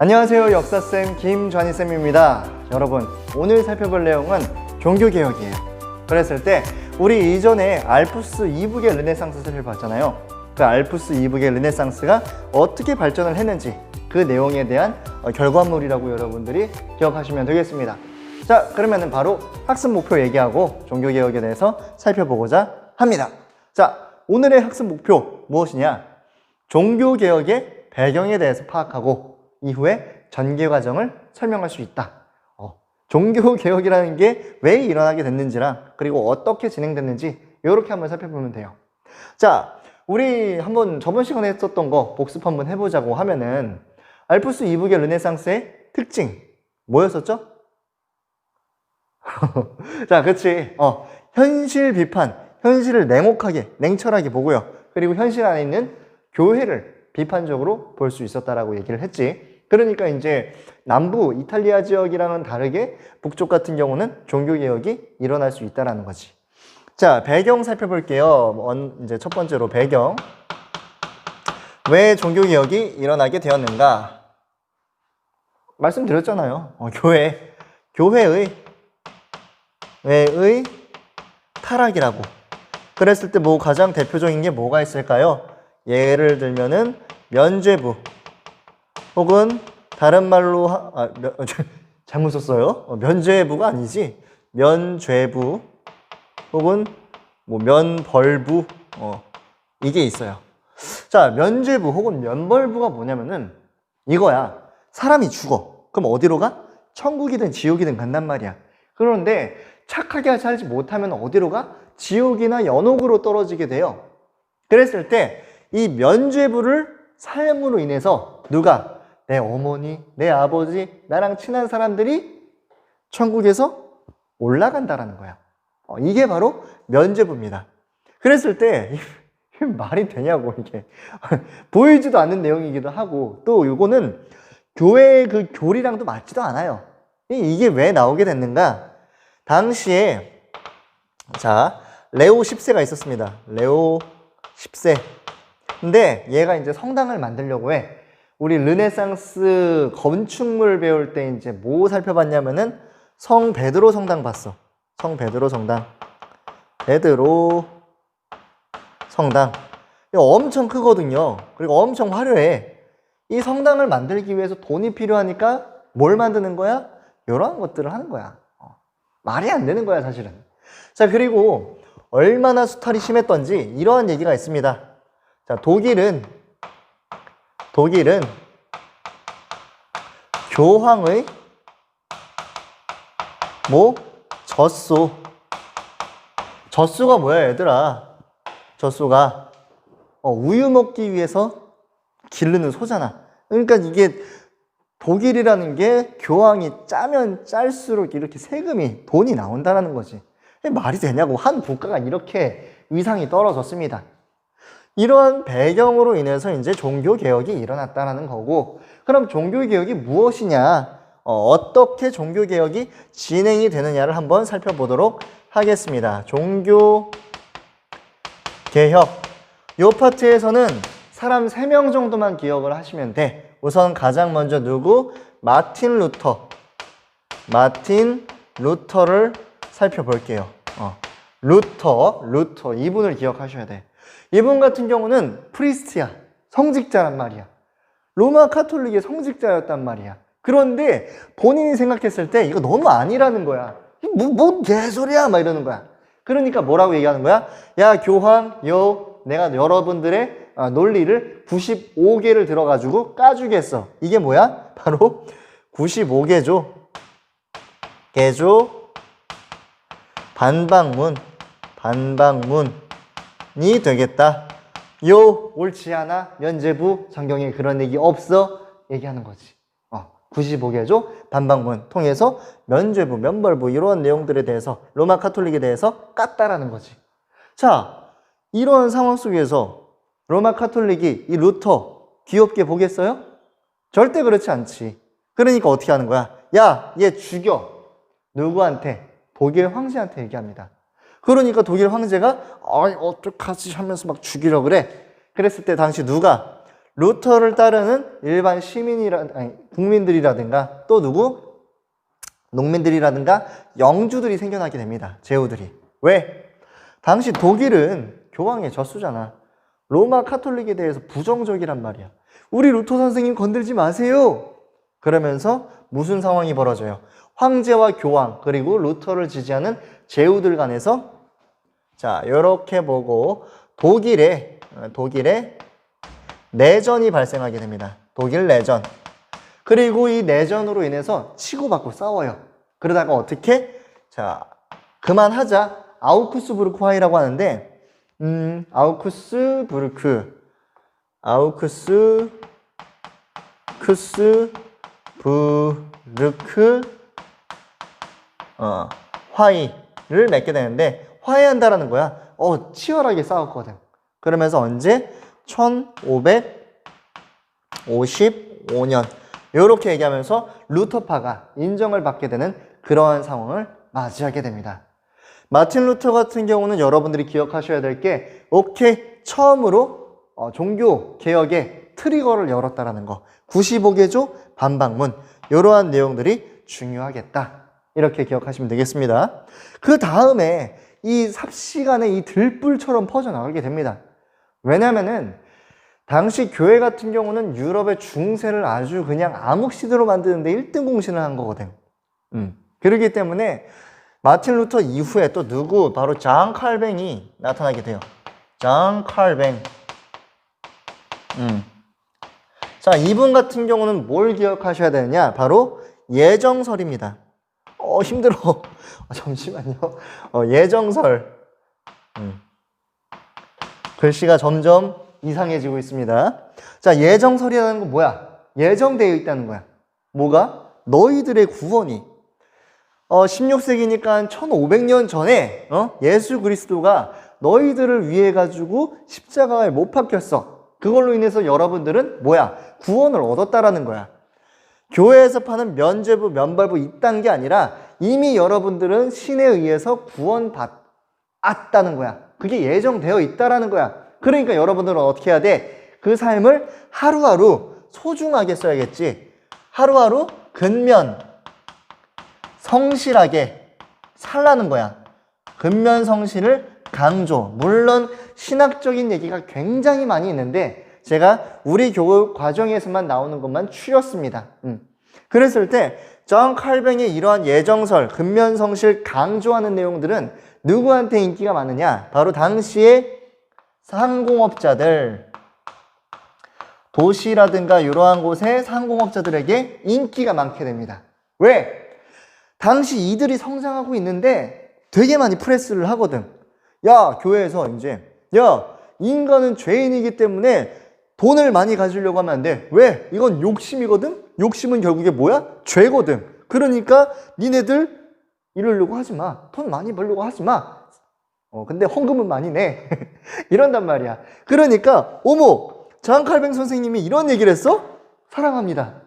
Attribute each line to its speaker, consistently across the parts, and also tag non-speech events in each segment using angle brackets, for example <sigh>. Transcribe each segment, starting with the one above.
Speaker 1: 안녕하세요. 역사쌤 김전희쌤입니다. 여러분, 오늘 살펴볼 내용은 종교개혁이에요. 그랬을 때, 우리 이전에 알프스 이북의 르네상스 살펴봤잖아요. 그 알프스 이북의 르네상스가 어떻게 발전을 했는지 그 내용에 대한 어, 결과물이라고 여러분들이 기억하시면 되겠습니다. 자, 그러면은 바로 학습 목표 얘기하고 종교개혁에 대해서 살펴보고자 합니다. 자, 오늘의 학습 목표 무엇이냐? 종교개혁의 배경에 대해서 파악하고 이후에 전개 과정을 설명할 수 있다. 어, 종교 개혁이라는 <laughs> 게 왜 일어나게 됐는지랑 그리고 어떻게 진행됐는지 이렇게 한번 살펴보면 돼요. 자, 우리 한번 저번 시간에 했었던 거 복습 한번 해보자고 하면은 알프스 이북의 르네상스의 특징 뭐였었죠? <laughs> 자, 그치. 어, 현실 비판, 현실을 냉혹하게, 냉철하게 보고요. 그리고 현실 안에 있는 교회를 비판적으로 볼 수 있었다라고 얘기를 했지. 그러니까 이제 남부 이탈리아 지역이랑은 다르게 북쪽 같은 경우는 종교 개혁이 일어날 수 있다라는 거지. 자, 배경 살펴볼게요. 원- 이제 첫 번째로 배경. 왜 종교 개혁이 일어나게 되었는가? 말씀드렸잖아요. 어, 교회. 교회의 왜의 타락이라고. 그랬을 때 뭐 가장 대표적인 게 뭐가 있을까요? 예를 들면은 면죄부 혹은 다른 말로 하, 아, 면, <laughs> 잘못 썼어요. 어, 면죄부가 아니지. 면죄부 혹은 뭐 면벌부 어, 이게 있어요. 자, 면죄부 혹은 면벌부가 뭐냐면은 이거야. 사람이 죽어. 그럼 어디로 가? 천국이든 지옥이든 간단 말이야. 그런데 착하게 살지 못하면 어디로 가? 지옥이나 연옥으로 떨어지게 돼요. 그랬을 때 이 면죄부를 삶으로 인해서 누가 내 어머니, 내 아버지, 나랑 친한 사람들이 천국에서 올라간다라는 거야. 어, 이게 바로 면죄부입니다. 그랬을 때 말이 되냐고 이게 <laughs> 보이지도 않는 내용이기도 하고 또 이거는 교회의 그 교리랑도 맞지도 않아요. 이- 이게 왜 나오게 됐는가? 당시에 자 레오 10세가 있었습니다. 레오 10세. 근데 얘가 이제 성당을 만들려고 해. 우리 르네상스 건축물 배울 때 이제 뭐 살펴봤냐면은 성 베드로 성당 봤어. 성 베드로 성당. 베드로 성당. 엄청 크거든요. 그리고 엄청 화려해. 이 성당을 만들기 위해서 돈이 필요하니까 뭘 만드는 거야? 이러한 것들을 하는 거야. 어, 말이 안 되는 거야, 사실은. 자, 그리고 얼마나 수탈이 심했던지 이러한 얘기가 있습니다. 자, 독일은 독일은 교황의 뭐 젖소 젖소가 뭐야, 얘들아? 젖소가 어, 우유 먹기 위해서 기르는 소잖아. 그러니까 이게 독일이라는 게 교황이 짜면 짤수록 이렇게 세금이 돈이 나온다라는 거지. 말이 되냐고 한 국가가 이렇게 위상이 떨어졌습니다. 이러한 배경으로 인해서 이제 종교 개혁이 일어났다라는 거고, 그럼 종교 개혁이 무엇이냐? 어, 떻게 종교 개혁이 진행이 되느냐를 한번 살펴보도록 하겠습니다. 종교 개혁. 요 파트에서는 사람 3명 정도만 기억을 하시면 돼. 우선 가장 먼저 누구? 마틴 루터. 마틴 루터를 살펴볼게요. 어. 루터, 루터. 이분을 기억하셔야 돼. 이분 같은 경우는 프리스트야. 성직자란 말이야. 로마 카톨릭의 성직자였단 말이야. 그런데 본인이 생각했을 때 이거 너무 아니라는 거야. 뭐, 뭐 개소리야? 막 이러는 거야. 그러니까 뭐라고 얘기하는 거야? 야, 교황, 여, 내가 여러분들의 아, 논리를 95개를 들어가지고 까주겠어. 이게 뭐야? 바로 95개조. 개조, 반박문, 반박문 이 되겠다. 요, 옳지 않아? 면제부, 성경에 그런 얘기 없어? 얘기하는 거지. 어, 95개조, 반박문 통해서 면죄부, 면벌부, 이런 내용들에 대해서, 로마 카톨릭에 대해서 깠다라는 거지. 자, 이런 상황 속에서 로마 카톨릭이 이 루터 귀엽게 보겠어요? 절대 그렇지 않지. 그러니까 어떻게 하는 거야? 야, 얘 죽여. 누구한테? 독일 황제한테 얘기합니다. 그러니까 독일 황제가 아이 어떡하지 하면서 막 죽이려 그래. 그랬을 때 당시 누가 루터를 따르는 일반 시민이라 아니 국민들이라든가 또 누구 농민들이라든가 영주들이 생겨나게 됩니다. 제후들이 왜? 당시 독일은 교황의 젖수잖아. 로마 카톨릭에 대해서 부정적이란 말이야. 우리 루터 선생님 건들지 마세요. 그러면서 무슨 상황이 벌어져요? 황제와 교황 그리고 루터를 지지하는 제후들 간에서 자 이렇게 보고 독일에 어, 독일에 내전이 발생하게 됩니다. 독일 내전. 그리고 이 내전으로 인해서 치고받고 싸워요. 그러다가 어떻게? 자, 그만하자. 아우쿠스부르크 화이라고 하는데, 음, 아우쿠스부르크, 아우쿠스, 쿠스, 부르크, 어, 화이 를 맺게 되는데, 화해한다라는 거야. 어, 치열하게 싸웠거든. 그러면서 언제? 1555년. 이렇게 얘기하면서 루터파가 인정을 받게 되는 그러한 상황을 맞이하게 됩니다. 마틴 루터 같은 경우는 여러분들이 기억하셔야 될 게, 오케이, 처음으로 어, 종교 개혁의 트리거를 열었다라는 거. 95개조 반박문. 이러한 내용들이 중요하겠다. 이렇게 기억하시면 되겠습니다. 그 다음에 이 삽시간에 이 들불처럼 퍼져나가게 됩니다. 왜냐면은 당시 교회 같은 경우는 유럽의 중세를 아주 그냥 암흑시대로 만드는데 1등 공신을 한 거거든. 음. 그렇기 때문에 마틴 루터 이후에 또 누구 바로 장 칼뱅이 나타나게 돼요. 장 칼뱅. 음. 자, 이분 같은 경우는 뭘 기억하셔야 되느냐? 바로 예정설입니다. 어, 힘들어. 아, 잠시만요. 어, 예정설. 음. 글씨가 점점 이상해지고 있습니다. 자, 예정설이라는 건 뭐야? 예정되어 있다는 거야. 뭐가? 너희들의 구원이. 어, 16세기니까 1500년 전에, 어? 예수 그리스도가 너희들을 위해 가지고 십자가에 못 박혔어. 그걸로 인해서 여러분들은 뭐야? 구원을 얻었다라는 거야. 교회에서 파는 면죄부, 면발부 이딴 게 아니라 이미 여러분들은 신에 의해서 구원받았다는 거야. 그게 예정되어 있다라는 거야. 그러니까 여러분들은 어떻게 해야 돼? 그 삶을 하루하루 소중하게 써야겠지. 하루하루 근면, 성실하게 살라는 거야. 근면 성실을 강조. 물론 신학적인 얘기가 굉장히 많이 있는데 제가 우리 교육 과정에서만 나오는 것만 추렸습니다. 음. 그랬을 때, 정 칼뱅의 이러한 예정설, 근면성실 강조하는 내용들은 누구한테 인기가 많으냐? 바로 당시에 상공업자들, 도시라든가 이러한 곳의 상공업자들에게 인기가 많게 됩니다. 왜? 당시 이들이 성장하고 있는데 되게 많이 프레스를 하거든. 야, 교회에서 이제, 야, 인간은 죄인이기 때문에 돈을 많이 가지려고 하면 안 돼. 왜? 이건 욕심이거든? 욕심은 결국에 뭐야? 죄거든. 그러니까 니네들 이러려고 하지 마. 돈 많이 벌려고 하지 마. 어, 근데 헌금은 많이 내. <laughs> 이런단 말이야. 그러니까, 어머, 장 칼뱅 선생님이 이런 얘기를 했어? 사랑합니다.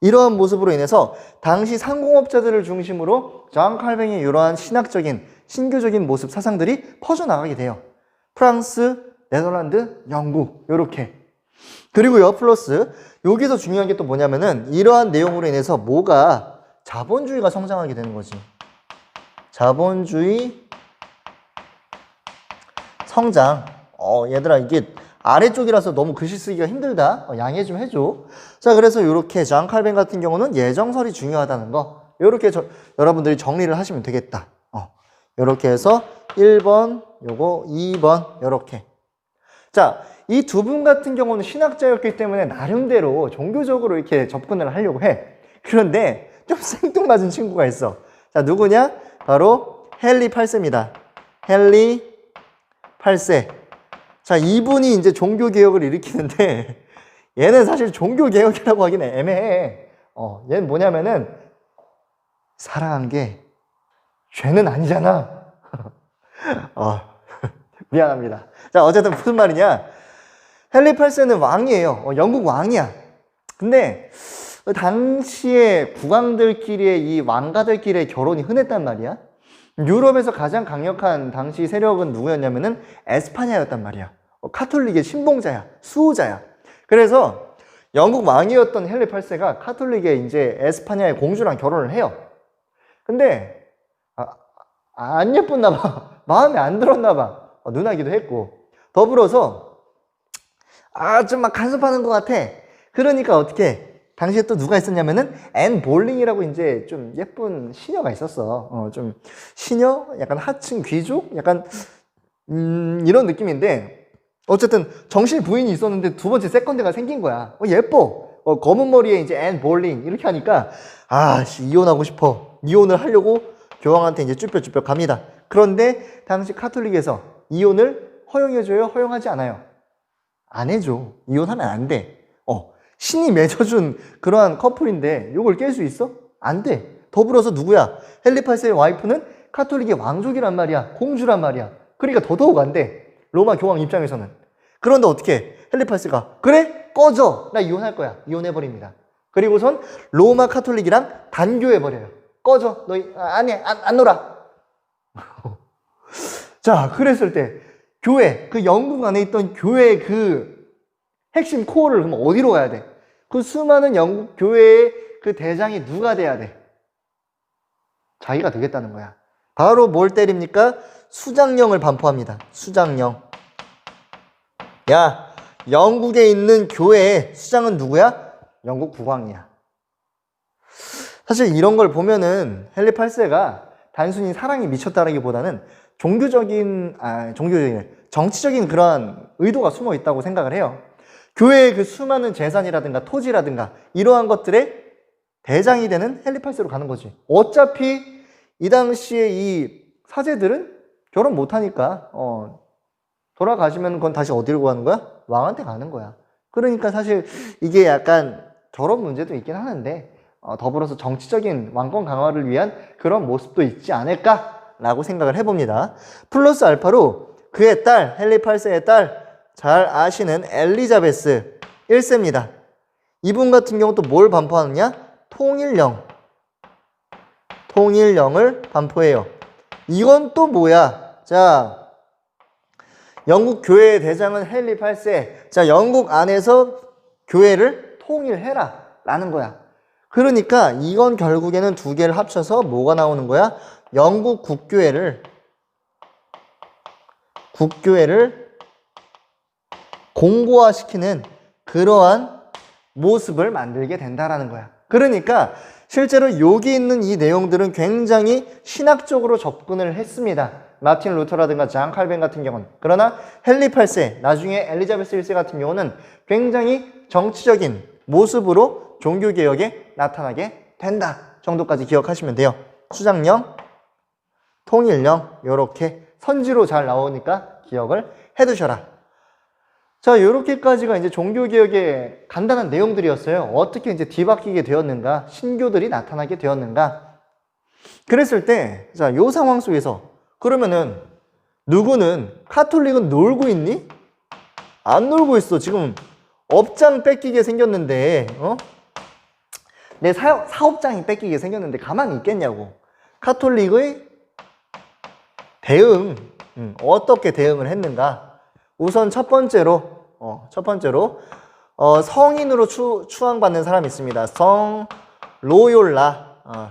Speaker 1: 이러한 모습으로 인해서 당시 상공업자들을 중심으로 장 칼뱅의 이러한 신학적인, 신교적인 모습, 사상들이 퍼져나가게 돼요. 프랑스, 네덜란드, 영국 이렇게 그리고요 플러스 여기서 중요한 게 또 뭐냐면은 이러한 내용으로 인해서 뭐가 자본주의가 성장하게 되는 거지. 자본주의 성장. 어 얘들아 이게 아래쪽이라서 너무 글씨 쓰기가 힘들다. 어, 양해 좀 해줘. 자 그래서 이렇게 장 칼뱅 같은 경우는 예정설이 중요하다는 거. 이렇게 저, 여러분들이 정리를 하시면 되겠다. 어 이렇게 해서 1번 요거 2번 이렇게. 자, 이 두 분 같은 경우는 신학자였기 때문에 나름대로 종교적으로 이렇게 접근을 하려고 해. 그런데 좀 생뚱맞은 친구가 있어. 자, 누구냐? 바로 헨리 8세입니다. 헨리 8세. 자, 이분이 이제 종교개혁을 일으키는데 <laughs> 얘는 사실 종교개혁이라고 하기는 애매해. 어, 얘는 뭐냐면은 사랑한 게 죄는 아니잖아. <laughs> 어, <laughs> 미안합니다. 자, 어쨌든 무슨 말이냐. 헨리 8세는 왕이에요. 어, 영국 왕이야. 근데 당시에 국왕들끼리의 이 왕가들끼리의 결혼이 흔했단 말이야. 유럽에서 가장 강력한 당시 세력은 누구였냐면은 에스파냐였단 말이야. 어, 카톨릭의 신봉자야. 수호자야. 그래서 영국 왕이었던 헨리 8세가 카톨릭의 이제 에스파냐의 공주랑 결혼을 해요. 근데 아, 아, 안 예뻤나 봐. <laughs> 마음에 안 들었나 봐. 어, 누나기도 했고. 더불어서 아, 좀막 간섭하는 것 같아. 그러니까 어떻게 당시에 또 누가 있었냐면은 앤 볼링이라고 이제 좀 예쁜 시녀가 있었어. 어, 좀 시녀, 약간 하층 귀족, 약간 음, 이런 느낌인데 어쨌든 정실 부인이 있었는데 두 번째 세컨드가 생긴 거야. 어, 예뻐. 어, 검은 머리에 이제 앤 볼링 이렇게 하니까 아, 씨, 이혼하고 싶어. 이혼을 하려고 교황한테 이제 쭈뼛쭈뼛 갑니다. 그런데 당시 카톨릭에서 이혼을 허용해줘요? 허용하지 않아요? 안 해줘. 이혼하면 안 돼. 어, 신이 맺어준 그러한 커플인데 이걸 깰 수 있어? 안 돼. 더불어서 누구야? 8세의 와이프는 카톨릭의 왕족이란 말이야. 공주란 말이야. 그러니까 더더욱 안 돼. 로마 교황 입장에서는. 그런데 어떻게? 8세가 그래? 꺼져. 나 이혼할 거야. 이혼해버립니다. 그리고선 로마 카톨릭이랑 단교해버려요. 꺼져. 너 아, 아니 안, 안 놀아. <laughs> 자, 그랬을 때 교회, 그 영국 안에 있던 교회 그 핵심 코어를 그럼 어디로 가야 돼? 그 수많은 영국 교회의 그 대장이 누가 돼야 돼? 자기가 되겠다는 거야. 바로 뭘 때립니까? 수장령을 반포합니다. 수장령. 야, 영국에 있는 교회의 수장은 누구야? 영국 국왕이야. 사실 이런 걸 보면은 헨리 8세가 단순히 사랑이 미쳤다라기보다는 종교적인 아 종교적인 정치적인 그러한 의도가 숨어 있다고 생각을 해요. 교회의 그 수많은 재산이라든가 토지라든가 이러한 것들의 대장이 되는 8세로 가는 거지. 어차피 이 당시에 이 사제들은 결혼 못 하니까 어 돌아가시면 그건 다시 어디로 가는 거야? 왕한테 가는 거야. 그러니까 사실 이게 약간 저런 문제도 있긴 하는데 어, 더불어서 정치적인 왕권 강화를 위한 그런 모습도 있지 않을까 라고 생각을 해봅니다. 플러스 알파로 그의 딸 헨리 8세의 딸 잘 아시는 엘리자베스 1세입니다. 이분 같은 경우 또 뭘 반포하느냐? 통일령. 통일령을 반포해요. 이건 또 뭐야? 자, 영국 교회의 대장은 헨리 8세. 자, 영국 안에서 교회를 통일해라. 라는 거야. 그러니까 이건 결국에는 두 개를 합쳐서 뭐가 나오는 거야? 영국 국교회를 국교회를 공고화시키는 그러한 모습을 만들게 된다라는 거야. 그러니까 실제로 여기 있는 이 내용들은 굉장히 신학적으로 접근을 했습니다. 마틴 루터라든가 장 칼벤 같은 경우는. 그러나 헨리 8세, 나중에 엘리자베스 1세 같은 경우는 굉장히 정치적인 모습으로 종교개혁에 나타나게 된다 정도까지 기억하시면 돼요. 수장령, 통일령 이렇게 선지로 잘 나오니까 기억을 해두셔라. 자, 이렇게까지가 이제 종교개혁의 간단한 내용들이었어요. 어떻게 이제 뒤바뀌게 되었는가, 신교들이 나타나게 되었는가. 그랬을 때, 자, 요 상황 속에서 그러면은 누구는 카톨릭은 놀고 있니? 안 놀고 있어. 지금 업장 뺏기게 생겼는데, 어? 내 사업, 사업장이 뺏기게 생겼는데 가만히 있겠냐고. 카톨릭의 대응, 음, 어떻게 대응을 했는가? 우선 첫 번째로, 어, 첫 번째로, 어, 성인으로 추, 추앙받는 사람이 있습니다. 성 로욜라. 어,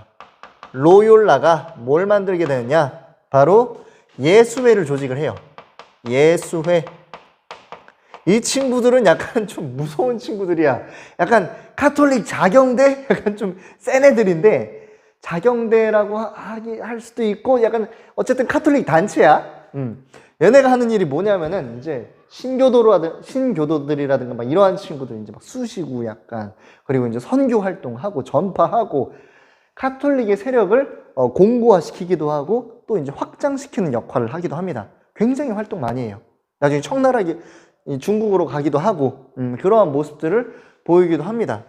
Speaker 1: 로욜라가 뭘 만들게 되느냐? 바로 예수회를 조직을 해요. 예수회. 이 친구들은 약간 좀 무서운 친구들이야. 약간 카톨릭 자경대? <laughs> 약간 좀 센 애들인데, 자경대라고 하기, 할 수도 있고, 약간, 어쨌든 카톨릭 단체야. 음. 얘네가 하는 일이 뭐냐면은, 이제, 신교도라든, 신교도들이라든가 막 이러한 친구들 이제 막 쑤시고 약간, 그리고 이제 선교 활동하고, 전파하고, 카톨릭의 세력을 어, 공고화시키기도 하고, 또 이제 확장시키는 역할을 하기도 합니다. 굉장히 활동 많이 해요. 나중에 청나라기, 이 중국으로 가기도 하고 음, 그러한 모습들을 보이기도 합니다.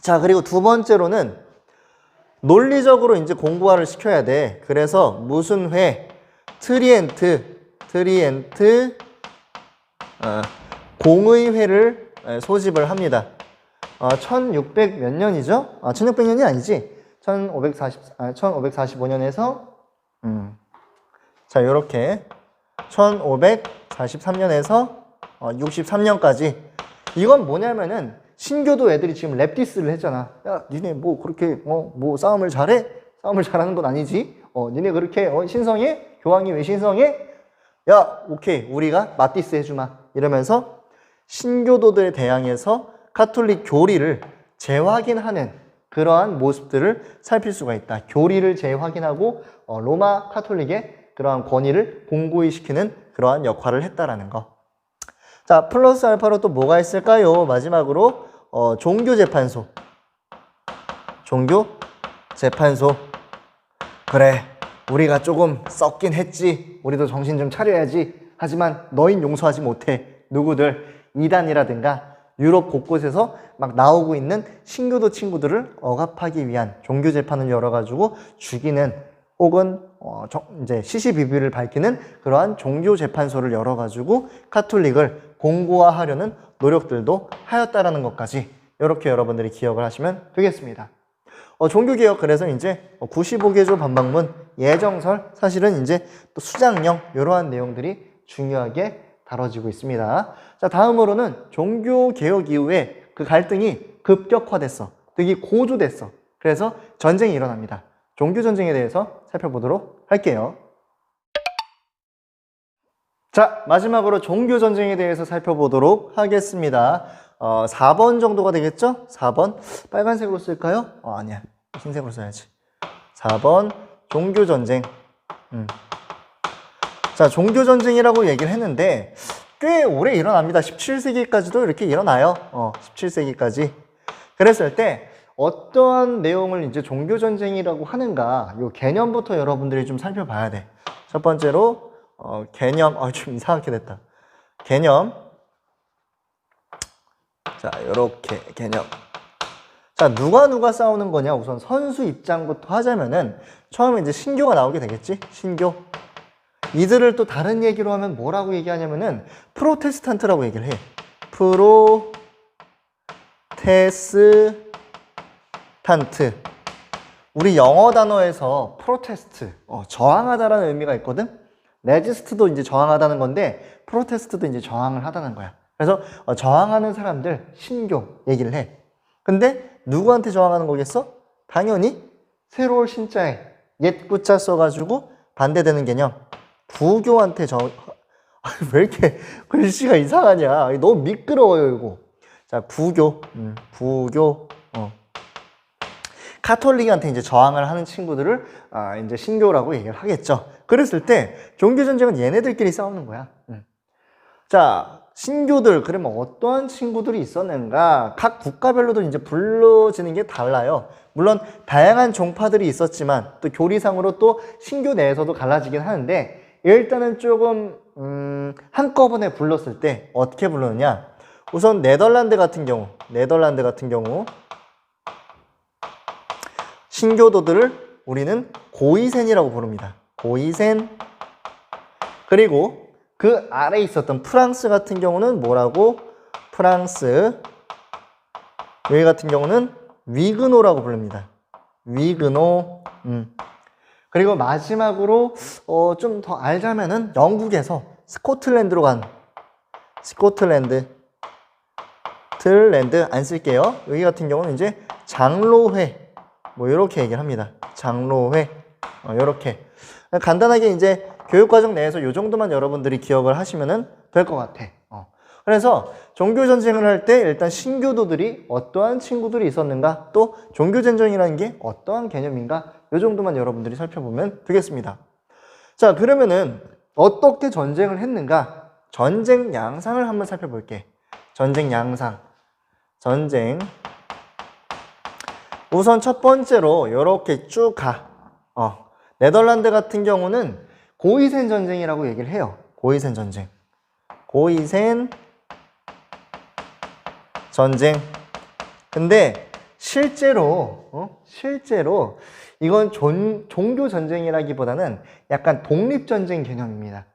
Speaker 1: 자 그리고 두 번째로는 논리적으로 이제 공부화를 시켜야 돼. 그래서 무슨 회, 트리엔트, 트리엔트 어, 공의회를 에, 소집을 합니다. 어, 1600 몇 년이죠? 아, 1600년이 아니지. 1540, 아, 1545년에서 음. 자 이렇게 1543년에서 어, 63년까지 이건 뭐냐면은 신교도 애들이 지금 랩디스를 했잖아. 야, 니네 뭐 그렇게 어 뭐 싸움을 잘해? 싸움을 잘하는 건 아니지. 어, 니네 그렇게 어, 신성해? 교황이 왜 신성해? 야, 오케이. 우리가 맞디스 해주마. 이러면서 신교도들에 대항해서 카톨릭 교리를 재확인하는 그러한 모습들을 살필 수가 있다. 교리를 재확인하고 어, 로마 카톨릭의 그러한 권위를 공고히 시키는 그러한 역할을 했다라는 거. 자, 플러스 알파로 또 뭐가 있을까요? 마지막으로 어, 종교재판소. 종교재판소. 그래, 우리가 조금 썩긴 했지. 우리도 정신 좀 차려야지. 하지만 너흰 용서하지 못해. 누구들 이단이라든가 유럽 곳곳에서 막 나오고 있는 신교도 친구들을 억압하기 위한 종교 재판을 열어가지고 죽이는 혹은 어, 정- 이제 시시비비를 밝히는 그러한 종교 재판소를 열어가지고 카톨릭을 공고화하려는 노력들도 하였다라는 것까지 이렇게 여러분들이 기억을 하시면 되겠습니다. 어, 종교개혁 그래서 이제 95개조 반박문 예정설 사실은 이제 또 수장령 이러한 내용들이 중요하게 다뤄지고 있습니다. 자 다음으로는 종교개혁 이후에 그 갈등이 급격화됐어. 되게 고조됐어. 그래서 전쟁이 일어납니다. 종교전쟁에 대해서 살펴보도록 할게요. 자, 마지막으로 종교 전쟁에 대해서 살펴보도록 하겠습니다. 어, 4번 정도가 되겠죠? 4번. 빨간색으로 쓸까요? 어, 아니야. 흰색으로 써야지. 4번. 종교 전쟁. 음. 자, 종교 전쟁이라고 얘기를 했는데, 꽤 오래 일어납니다. 17세기까지도 이렇게 일어나요. 어, 17세기까지. 그랬을 때, 어떠한 내용을 이제 종교 전쟁이라고 하는가, 요 개념부터 여러분들이 좀 살펴봐야 돼. 첫 번째로, 어, 개념, 아, 좀 이상하게 됐다. 개념. 자, 요렇게 개념. 자, 누가 누가 싸우는 거냐? 우선 선수 입장부터 하자면은 처음에 이제 신교가 나오게 되겠지? 신교. 이들을 또 다른 얘기로 하면 뭐라고 얘기하냐면은 프로테스탄트라고 얘기를 해. 프로테스 탄트. 우리 영어 단어에서 프로테스트, 어, 저항하다라는 의미가 있거든? 레지스트도 이제 저항하다는 건데, 프로테스트도 이제 저항을 하다는 거야. 그래서 어, 저항하는 사람들, 신교 얘기를 해. 근데 누구한테 저항하는 거겠어? 당연히 새로 올 신자에 옛 구자 써가지고 반대되는 개념. 부교한테 저, <laughs> 아, 왜 이렇게 글씨가 이상하냐. 너무 미끄러워요, 이거. 자, 부교. 음, 부교. 어. 카톨릭한테 이제 저항을 하는 친구들을 아, 이제 신교라고 얘기를 하겠죠. 그랬을 때 종교 전쟁은 얘네들끼리 싸우는 거야. 음. 자, 신교들 그러면 어떠한 친구들이 있었는가? 각 국가별로도 이제 불러지는 게 달라요. 물론 다양한 종파들이 있었지만 또 교리상으로 또 신교 내에서도 갈라지긴 하는데 일단은 조금 음, 한꺼번에 불렀을 때 어떻게 불렀느냐? 우선 네덜란드 같은 경우, 네덜란드 같은 경우 신교도들을 우리는 고이센이라고 부릅니다. 고이센. 그리고 그 아래 있었던 프랑스 같은 경우는 뭐라고? 프랑스. 여기 같은 경우는 위그노라고 부릅니다. 위그노. 음. 그리고 마지막으로 어, 좀 더 알자면은 영국에서 스코틀랜드로 간 스코틀랜드 틀랜드 안 쓸게요. 여기 같은 경우는 이제 장로회 뭐 이렇게 얘기를 합니다. 장로회 어, 이렇게 간단하게 이제 교육과정 내에서 이 정도만 여러분들이 기억을 하시면 될것 같아. 어. 그래서 종교 전쟁을 할 때 일단 신교도들이 어떠한 친구들이 있었는가, 또 종교 전쟁이라는 게 어떠한 개념인가, 이 정도만 여러분들이 살펴보면 되겠습니다. 자, 그러면은 어떻게 전쟁을 했는가? 전쟁 양상을 한번 살펴볼게. 전쟁 양상. 전쟁. 우선 첫 번째로 이렇게 쭉 가. 어. 네덜란드 같은 경우는 고이센 전쟁이라고 얘기를 해요. 고이센 전쟁. 고이센 전쟁. 근데 실제로 어? 실제로 이건 존- 종교 전쟁이라기보다는 약간 독립 전쟁 개념입니다.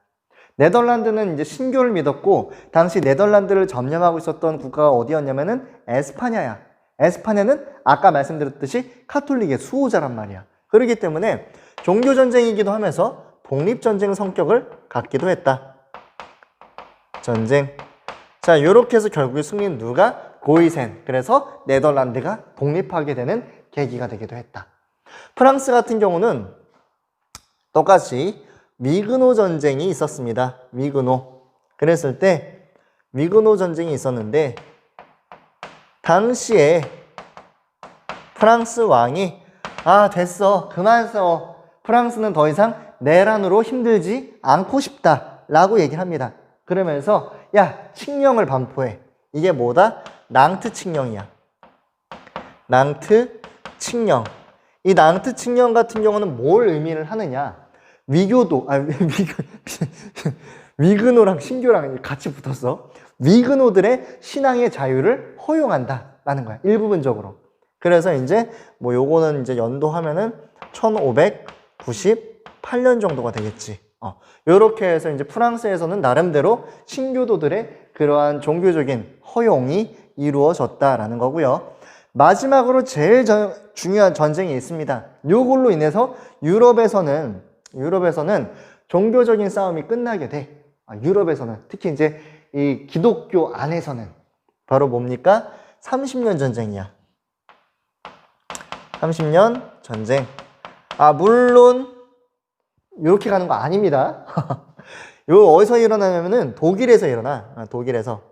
Speaker 1: 네덜란드는 이제 신교를 믿었고 당시 네덜란드를 점령하고 있었던 국가가 어디였냐면은 에스파냐야. 에스파냐는 아까 말씀드렸듯이 카톨릭의 수호자란 말이야. 그렇기 때문에 종교 전쟁이기도 하면서 독립 전쟁 성격을 갖기도 했다. 전쟁. 자, 이렇게 해서 결국에 승리는 누가? 고이센. 그래서 네덜란드가 독립하게 되는 계기가 되기도 했다. 프랑스 같은 경우는 똑같이 미그노 전쟁이 있었습니다. 미그노. 그랬을 때 미그노 전쟁이 있었는데 당시에 프랑스 왕이 아 됐어. 그만 싸워 프랑스는 더 이상 내란으로 힘들지 않고 싶다 라고 얘기를 합니다. 그러면서 야 칙령을 반포해. 이게 뭐다? 낭트 칙령이야. 낭트 칙령. 이 낭트 칙령 같은 경우는 뭘 의미를 하느냐? 위교도 아 <laughs> 위, <laughs> 위그노랑 신교랑 같이 붙었어 위그노들의 신앙의 자유를 허용한다라는 거야 일부분적으로 그래서 이제 뭐 요거는 이제 연도하면은 1598년 정도가 되겠지. 어, 요렇게 해서 이제 프랑스에서는 나름대로 신교도들의 그러한 종교적인 허용이 이루어졌다라는 거고요. 마지막으로 제일 저- 중요한 전쟁이 있습니다. 요걸로 인해서 유럽에서는 유럽에서는 종교적인 싸움이 끝나게 돼. 아, 유럽에서는 특히 이제 이 기독교 안에서는 바로 뭡니까? 30년 전쟁이야. 30년 전쟁. 아, 물론, 이렇게 가는 거 아닙니다. <laughs> 요, 어디서 일어나냐면은 독일에서 일어나. 아, 독일에서.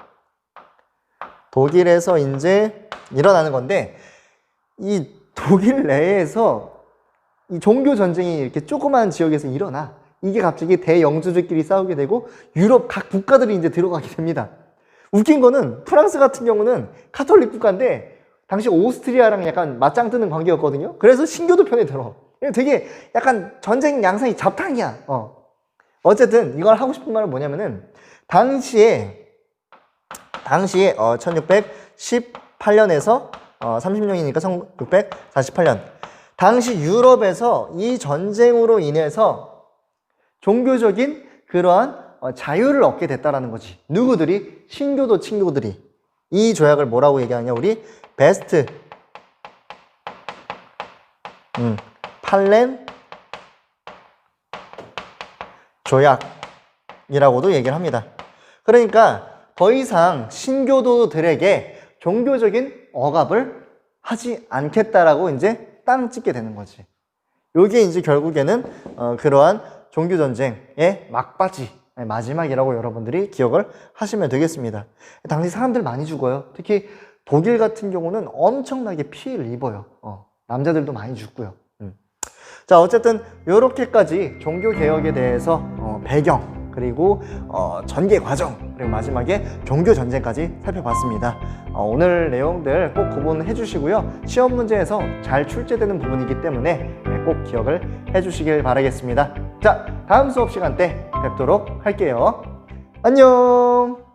Speaker 1: 독일에서 이제 일어나는 건데, 이 독일 내에서 이 종교 전쟁이 이렇게 조그만 지역에서 일어나. 이게 갑자기 대영주들끼리 싸우게 되고, 유럽 각 국가들이 이제 들어가게 됩니다. 웃긴 거는 프랑스 같은 경우는 카톨릭 국가인데 당시 오스트리아랑 약간 맞짱 뜨는 관계였거든요. 그래서 신교도 편에 들어. 되게 약간 전쟁 양상이 잡탕이야. 어. 어쨌든 이걸 하고 싶은 말은 뭐냐면은 당시에 당시에 어 1618년에서 어 30년이니까 1648년 당시 유럽에서 이 전쟁으로 인해서 종교적인 그러한 어, 자유를 얻게 됐다라는 거지. 누구들이? 신교도 친교들이. 이 조약을 뭐라고 얘기하냐? 우리 베스트 음, 팔렌 조약이라고도 얘기를 합니다. 그러니까 더 이상 신교도들에게 종교적인 억압을 하지 않겠다라고 이제 땅 찍게 되는 거지. 요게 이제 결국에는 어, 그러한 종교 전쟁의 막바지 네, 마지막이라고 여러분들이 기억을 하시면 되겠습니다. 당시 사람들 많이 죽어요. 특히 독일 같은 경우는 엄청나게 피해를 입어요. 어, 남자들도 많이 죽고요. 음. 자 어쨌든 이렇게까지 종교 개혁에 대해서 어, 배경 그리고 어, 전개 과정 그리고 마지막에 종교 전쟁까지 살펴봤습니다. 어, 오늘 내용들 꼭 구분해 주시고요. 시험 문제에서 잘 출제되는 부분이기 때문에 네, 꼭 기억을 해 주시길 바라겠습니다. 자 다음 수업 시간 때 뵙도록 할게요. 안녕.